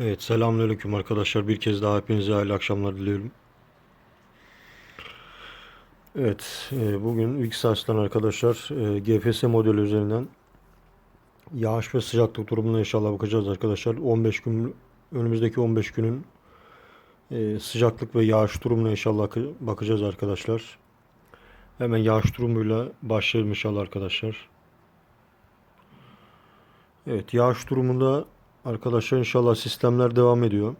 Evet, selamünaleyküm arkadaşlar. Bir kez daha hepinize hayırlı akşamlar diliyorum. Evet, e, bugün Wixars'tan arkadaşlar e, GFS modeli üzerinden yağış ve sıcaklık durumuna inşallah bakacağız arkadaşlar. 15 gün önümüzdeki 15 günün e, sıcaklık ve yağış durumuna inşallah bakacağız arkadaşlar. Hemen yağış durumuyla başlayalım inşallah arkadaşlar. Evet, yağış durumunda Arkadaşlar inşallah sistemler devam ediyor.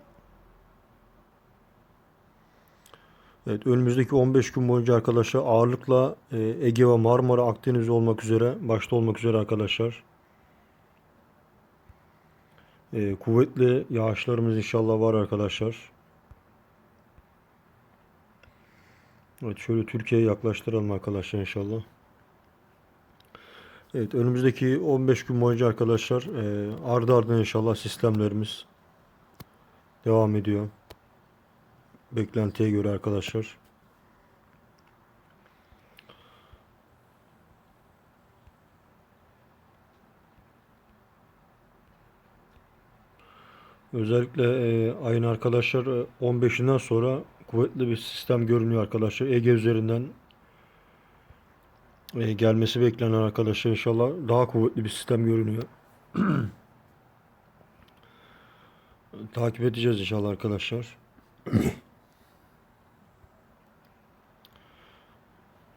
Evet önümüzdeki 15 gün boyunca arkadaşlar ağırlıkla e, Ege ve Marmara Akdeniz olmak üzere başta olmak üzere arkadaşlar e, kuvvetli yağışlarımız inşallah var arkadaşlar. Evet şöyle Türkiye'ye yaklaştıralım arkadaşlar inşallah. Evet önümüzdeki 15 gün boyunca arkadaşlar e, ardı ardına inşallah sistemlerimiz devam ediyor. Beklentiye göre arkadaşlar. Özellikle e, ayın arkadaşlar e, 15'inden sonra kuvvetli bir sistem görünüyor arkadaşlar. Ege üzerinden e, gelmesi beklenen arkadaşlar inşallah daha kuvvetli bir sistem görünüyor. Takip edeceğiz inşallah arkadaşlar.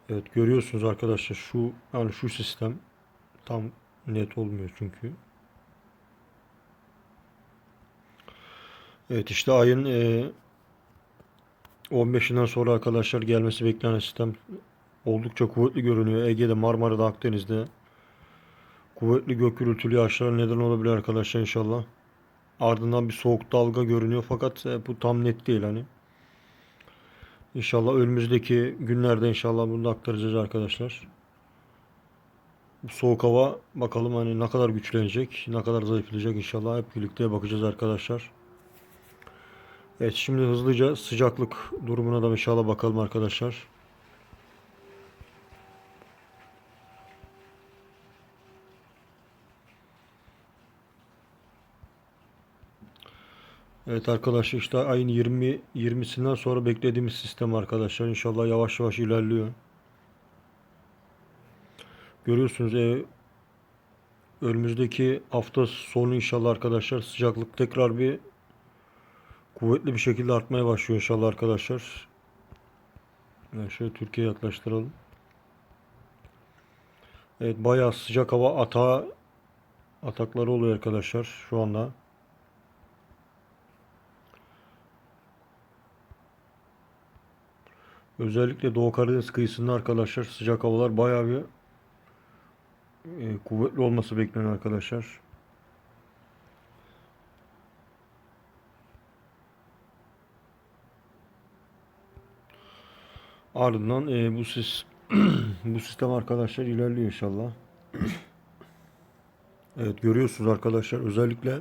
Evet görüyorsunuz arkadaşlar şu yani şu sistem tam net olmuyor çünkü. Evet işte ayın e, 15'inden sonra arkadaşlar gelmesi beklenen sistem oldukça kuvvetli görünüyor. Ege'de, Marmara'da, Akdeniz'de kuvvetli gök gürültülü yağışlar neden olabilir arkadaşlar inşallah. Ardından bir soğuk dalga görünüyor fakat e, bu tam net değil hani. İnşallah önümüzdeki günlerde inşallah bunu da aktaracağız arkadaşlar. Bu soğuk hava bakalım hani ne kadar güçlenecek, ne kadar zayıflayacak inşallah hep birlikte bakacağız arkadaşlar. Evet şimdi hızlıca sıcaklık durumuna da inşallah bakalım arkadaşlar. Evet arkadaşlar işte ayın 20 20'sinden sonra beklediğimiz sistem arkadaşlar inşallah yavaş yavaş ilerliyor. Görüyorsunuz e, önümüzdeki hafta sonu inşallah arkadaşlar sıcaklık tekrar bir kuvvetli bir şekilde artmaya başlıyor inşallah arkadaşlar. Yani şöyle Türkiye'ye yaklaştıralım. Evet bayağı sıcak hava ata atakları oluyor arkadaşlar şu anda. Özellikle Doğu Karadeniz kıyısında arkadaşlar sıcak havalar bayağı bir e, kuvvetli olması bekleniyor arkadaşlar. Ardından e, bu sis bu sistem arkadaşlar ilerliyor inşallah. evet görüyorsunuz arkadaşlar özellikle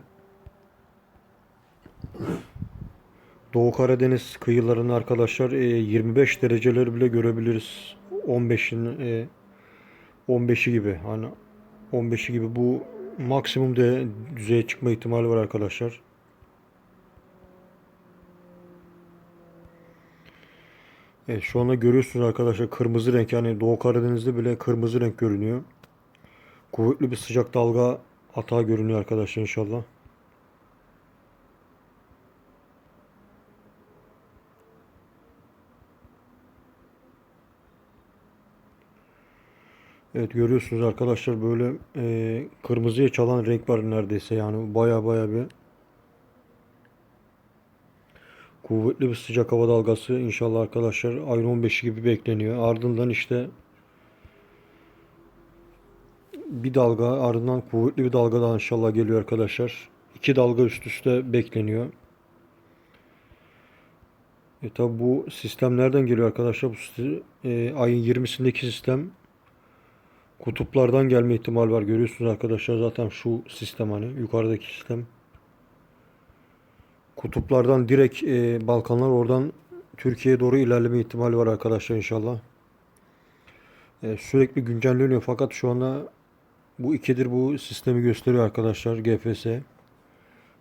Doğu Karadeniz kıyılarını arkadaşlar 25 e, dereceleri bile görebiliriz. 15'in 15'i e, gibi hani 15'i gibi bu maksimum de düzeye çıkma ihtimali var arkadaşlar. Evet şu anda görüyorsunuz arkadaşlar kırmızı renk yani Doğu Karadeniz'de bile kırmızı renk görünüyor. Kuvvetli bir sıcak dalga hata görünüyor arkadaşlar inşallah. Evet görüyorsunuz arkadaşlar böyle e, kırmızıya çalan renk var neredeyse yani baya baya bir kuvvetli bir sıcak hava dalgası inşallah arkadaşlar ayın 15'i gibi bekleniyor. Ardından işte bir dalga ardından kuvvetli bir dalga daha inşallah geliyor arkadaşlar. İki dalga üst üste bekleniyor. E tabi bu sistem nereden geliyor arkadaşlar? Bu e, ayın 20'sindeki sistem kutuplardan gelme ihtimal var. Görüyorsunuz arkadaşlar zaten şu sistem hani yukarıdaki sistem. Kutuplardan direkt e, Balkanlar oradan Türkiye'ye doğru ilerleme ihtimali var arkadaşlar inşallah. E, sürekli güncelleniyor fakat şu anda bu ikidir bu sistemi gösteriyor arkadaşlar GFS.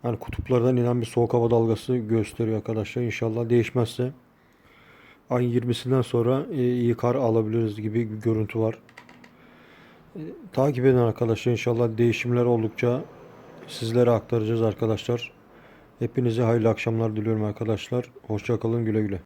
hani kutuplardan inen bir soğuk hava dalgası gösteriyor arkadaşlar. İnşallah değişmezse ayın 20'sinden sonra e, iyi kar alabiliriz gibi bir görüntü var. Takip edin arkadaşlar. İnşallah değişimler oldukça sizlere aktaracağız arkadaşlar. Hepinize hayırlı akşamlar diliyorum arkadaşlar. Hoşça kalın güle güle.